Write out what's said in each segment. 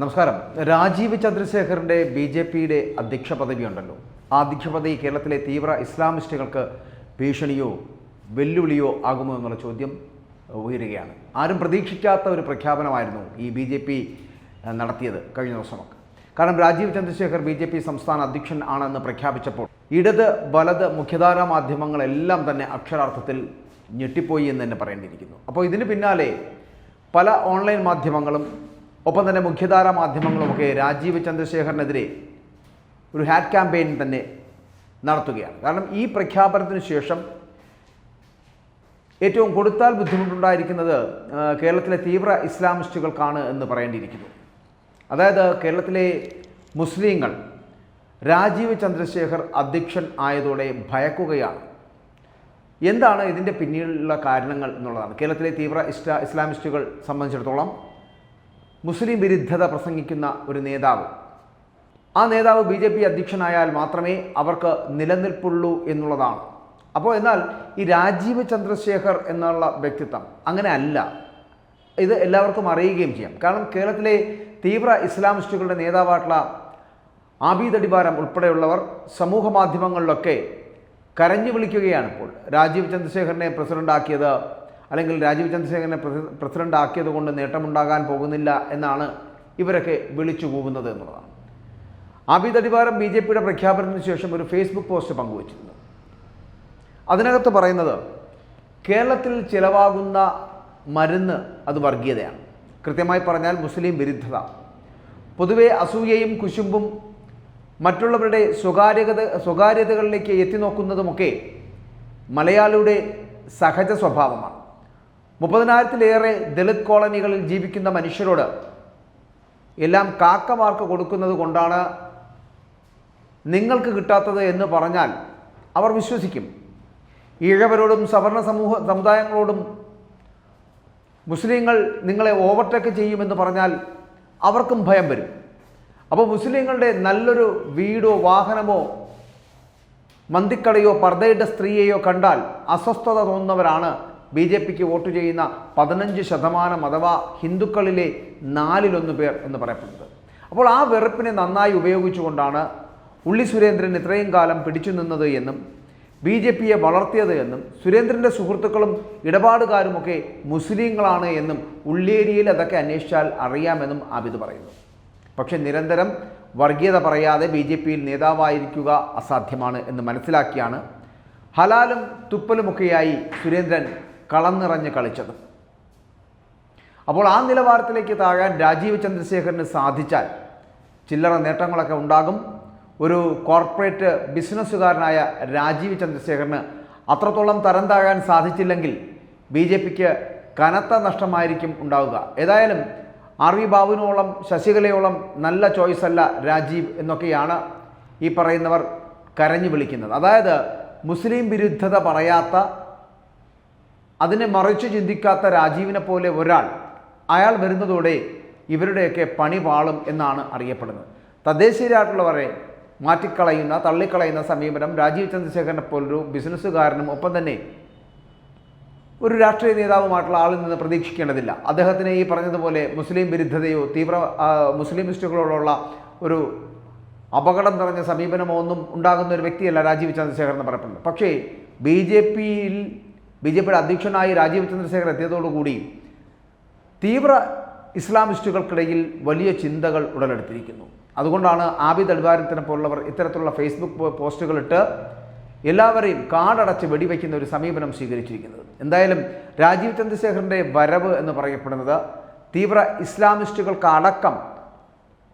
നമസ്കാരം. Rajeev ചന്ദ്രശേഖറിന്റെ B J പിയുടെ അധ്യക്ഷ പദവിയുണ്ടല്ലോ ആ അധ്യക്ഷ പദവി കേരളത്തിലെ തീവ്ര ഇസ്ലാമിസ്റ്റുകൾക്ക് ഭീഷണിയോ വെല്ലുവിളിയോ ആകുമോ എന്നുള്ള ചോദ്യം ഉയരുകയാണ്. ആരും പ്രതീക്ഷിക്കാത്ത ഒരു പ്രഖ്യാപനമായിരുന്നു ഈ ബി ജെ പി നടത്തിയത് കഴിഞ്ഞ ദിവസമൊക്കെ. കാരണം Rajeev Chandrasekhar B J P സംസ്ഥാന അധ്യക്ഷൻ ആണെന്ന് പ്രഖ്യാപിച്ചപ്പോൾ ഇടത് വലത് മുഖ്യധാരാ മാധ്യമങ്ങളെല്ലാം തന്നെ അക്ഷരാർത്ഥത്തിൽ ഞെട്ടിപ്പോയി എന്ന് തന്നെ പറയേണ്ടിയിരിക്കുന്നു. അപ്പോൾ ഇതിന് പിന്നാലെ പല ഓൺലൈൻ മാധ്യമങ്ങളും ഒപ്പം തന്നെ മുഖ്യധാരാ മാധ്യമങ്ങളുമൊക്കെ രാജീവ് ചന്ദ്രശേഖറിനെതിരെ ഒരു ഹാറ്റ് ക്യാമ്പയിൻ തന്നെ നടത്തുകയാണ്. കാരണം ഈ പ്രഖ്യാപനത്തിന് ശേഷം ഏറ്റവും കൊടുത്താൽ ബുദ്ധിമുട്ടുണ്ടായിരിക്കുന്നത് കേരളത്തിലെ തീവ്ര ഇസ്ലാമിസ്റ്റുകൾക്കാണ് എന്ന് പറയേണ്ടിയിരിക്കുന്നു. അതായത് കേരളത്തിലെ മുസ്ലിങ്ങൾ രാജീവ് ചന്ദ്രശേഖർ അധ്യക്ഷൻ ആയതോടെ ഭയക്കുകയാണ്. എന്താണ് ഇതിന്റെ പിന്നിലുള്ള കാരണങ്ങൾ എന്നുള്ളതാണ്. കേരളത്തിലെ തീവ്ര ഇസ്ലാ ഇസ്ലാമിസ്റ്റുകൾ സംബന്ധിച്ചിടത്തോളം മുസ്ലിം വിരുദ്ധത പ്രസംഗിക്കുന്ന ഒരു നേതാവ്. ആ നേതാവ് ബി ജെ പി അധ്യക്ഷനായാൽ മാത്രമേ അവർക്ക് നിലനിൽപ്പുള്ളൂ എന്നുള്ളതാണ്. അപ്പോൾ എന്നാൽ ഈ രാജീവ് ചന്ദ്രശേഖർ എന്നുള്ള വ്യക്തിത്വം അങ്ങനെ അല്ല. ഇത് എല്ലാവർക്കും അറിയുകയും ചെയ്യാം. കാരണം കേരളത്തിലെ തീവ്ര ഇസ്ലാമിസ്റ്റുകളുടെ നേതാവായിട്ടുള്ള ആബീദ് അടിവാരം ഉൾപ്പെടെയുള്ളവർ സമൂഹ മാധ്യമങ്ങളിലൊക്കെ കരഞ്ഞു വിളിക്കുകയാണ് ഇപ്പോൾ. രാജീവ് ചന്ദ്രശേഖരനെ പ്രസിഡന്റാക്കിയത് അല്ലെങ്കിൽ രാജീവ് ചന്ദ്രശേഖരനെ പ്രസിഡന്റ് പ്രസിഡന്റാക്കിയത് കൊണ്ട് നേട്ടമുണ്ടാകാൻ പോകുന്നില്ല എന്നാണ് ഇവരൊക്കെ വിളിച്ചു കൂവുന്നത് എന്നുള്ളതാണ്. ആബീദ് അടിവാരം ബി ജെ പിയുടെ പ്രഖ്യാപനത്തിന് ശേഷം ഒരു ഫേസ്ബുക്ക് പോസ്റ്റ് പങ്കുവച്ചിരുന്നു. അതിനകത്ത് പറയുന്നത് കേരളത്തിൽ ചിലവാകുന്ന മരുന്ന് അത് വർഗീയതയാണ്. കൃത്യമായി പറഞ്ഞാൽ മുസ്ലിം വിരുദ്ധത. പൊതുവെ അസൂയയും കുശുമ്പും മറ്റുള്ളവരുടെ സ്വകാര്യത സ്വകാര്യതകളിലേക്ക് എത്തി നോക്കുന്നതുമൊക്കെ മലയാളിയുടെ സഹജ സ്വഭാവമാണ്. മുപ്പതിനായിരത്തിലേറെ ദളിത് കോളനികളിൽ ജീവിക്കുന്ന മനുഷ്യരോട് എല്ലാം കാക്കമാർക്ക് കൊടുക്കുന്നത് കൊണ്ടാണ് നിങ്ങൾക്ക് കിട്ടാത്തത് എന്ന് പറഞ്ഞാൽ അവർ വിശ്വസിക്കും. ഈഴവരോടും സവർണ സമൂഹ സമുദായങ്ങളോടും മുസ്ലിങ്ങൾ നിങ്ങളെ ഓവർടേക്ക് ചെയ്യുമെന്ന് പറഞ്ഞാൽ അവർക്കും ഭയം വരും. അപ്പോൾ മുസ്ലിങ്ങളുടെ നല്ലൊരു വീടോ വാഹനമോ മന്തിക്കടയോ പർദ്ദയുടെ സ്ത്രീയെയോ കണ്ടാൽ അസ്വസ്ഥത തോന്നുന്നവരാണ് ബി ജെ പിക്ക് വോട്ട് ചെയ്യുന്ന പതിനഞ്ച് ശതമാനം അഥവാ ഹിന്ദുക്കളിലെ നാലിലൊന്ന് പേർ എന്ന് പറയപ്പെടുന്നത്. അപ്പോൾ ആ വെറുപ്പിനെ നന്നായി ഉപയോഗിച്ചുകൊണ്ടാണ് ഉള്ളി സുരേന്ദ്രൻ ഇത്രയും കാലം പിടിച്ചു നിന്നത് എന്നും ബി ജെ പിയെ വളർത്തിയത് എന്നും സുരേന്ദ്രന്റെ സുഹൃത്തുക്കളും ഇടപാടുകാരുമൊക്കെ മുസ്ലിങ്ങളാണ് എന്നും ഉള്ളേരിയയിൽ അതൊക്കെ അന്വേഷിച്ചാൽ അറിയാമെന്നും ആബിദ് പറയുന്നു. പക്ഷേ നിരന്തരം വർഗീയത പറയാതെ ബി ജെ പിയിൽ നേതാവായിരിക്കുക അസാധ്യമാണ് എന്ന് മനസ്സിലാക്കിയാണ് ഹലാലും തുപ്പലുമൊക്കെയായി സുരേന്ദ്രൻ കളം നിറഞ്ഞ് കളിച്ചത്. അപ്പോൾ ആ നിലവാരത്തിലേക്ക് താഴാൻ രാജീവ് ചന്ദ്രശേഖരന് സാധിച്ചാൽ ചില്ലറ നേട്ടങ്ങളൊക്കെ ഉണ്ടാകും. ഒരു കോർപ്പറേറ്റ് ബിസിനസ്സുകാരനായ രാജീവ് ചന്ദ്രശേഖരന് അത്രത്തോളം തരം താഴാൻ സാധിച്ചില്ലെങ്കിൽ ബി ജെ പിക്ക് കനത്ത നഷ്ടമായിരിക്കും ഉണ്ടാവുക. ഏതായാലും ആർ വി ബാബുവിനോളം ശശികലയോളം നല്ല ചോയ്സ് അല്ല രാജീവ് എന്നൊക്കെയാണ് ഈ പറയുന്നവർ കരഞ്ഞു വിളിക്കുന്നത്. അതായത് മുസ്ലിം വിരുദ്ധത പറയാത്ത അതിനെ മറിച്ച് ചിന്തിക്കാത്ത രാജീവിനെ പോലെ ഒരാൾ അയാൾ വരുന്നതോടെ ഇവരുടെയൊക്കെ പണി വാളും എന്നാണ് അറിയപ്പെടുന്നത്. തദ്ദേശീയരായിട്ടുള്ളവരെ മാറ്റിക്കളയുന്ന തള്ളിക്കളയുന്ന സമീപനം രാജീവ് ചന്ദ്രശേഖരനെ പോലൊരു ബിസിനസ്സുകാരനും ഒപ്പം തന്നെ ഒരു രാഷ്ട്രീയ നേതാവുമായിട്ടുള്ള ആളിൽ നിന്ന് പ്രതീക്ഷിക്കേണ്ടതില്ല. അദ്ദേഹത്തിന് ഈ പറഞ്ഞതുപോലെ മുസ്ലിം വിരുദ്ധതയോ തീവ്ര മുസ്ലിമിസ്റ്റുകളോടുള്ള ഒരു അപകടം നിറഞ്ഞ സമീപനമോ ഒന്നും ഉണ്ടാകുന്ന ഒരു വ്യക്തിയല്ല രാജീവ് ചന്ദ്രശേഖർ എന്ന് പറയപ്പെടുന്നത്. പക്ഷേ ബി ജെ പിയിൽ ബി ജെ പിയുടെ അധ്യക്ഷനായി രാജീവ് ചന്ദ്രശേഖർ എത്തിയതോടുകൂടി തീവ്ര ഇസ്ലാമിസ്റ്റുകൾക്കിടയിൽ വലിയ ചിന്തകൾ ഉടലെടുത്തിരിക്കുന്നു. അതുകൊണ്ടാണ് ആബിദ് അൽവാരത്തിനെ പോലുള്ളവർ ഇത്തരത്തിലുള്ള ഫേസ്ബുക്ക് പോസ്റ്റുകളിട്ട് എല്ലാവരെയും കാടടച്ച് വെടിവെക്കുന്ന ഒരു സമീപനം സ്വീകരിച്ചിരിക്കുന്നത്. എന്തായാലും രാജീവ് ചന്ദ്രശേഖറിന്റെ വരവ് എന്ന് പറയപ്പെടുന്നത് തീവ്ര ഇസ്ലാമിസ്റ്റുകൾക്ക് അടക്കം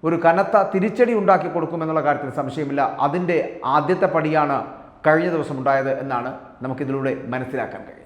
ഒരു കനത്ത തിരിച്ചടി ഉണ്ടാക്കി കൊടുക്കുമെന്നുള്ള കാര്യത്തിൽ സംശയമില്ല. അതിന്റെ ആദ്യത്തെ പടിയാണ് കഴിഞ്ഞ ദിവസം ഉണ്ടായത് എന്നാണ് നമുക്കിതിലൂടെ മനസ്സിലാക്കാൻ കഴിയുന്നത്.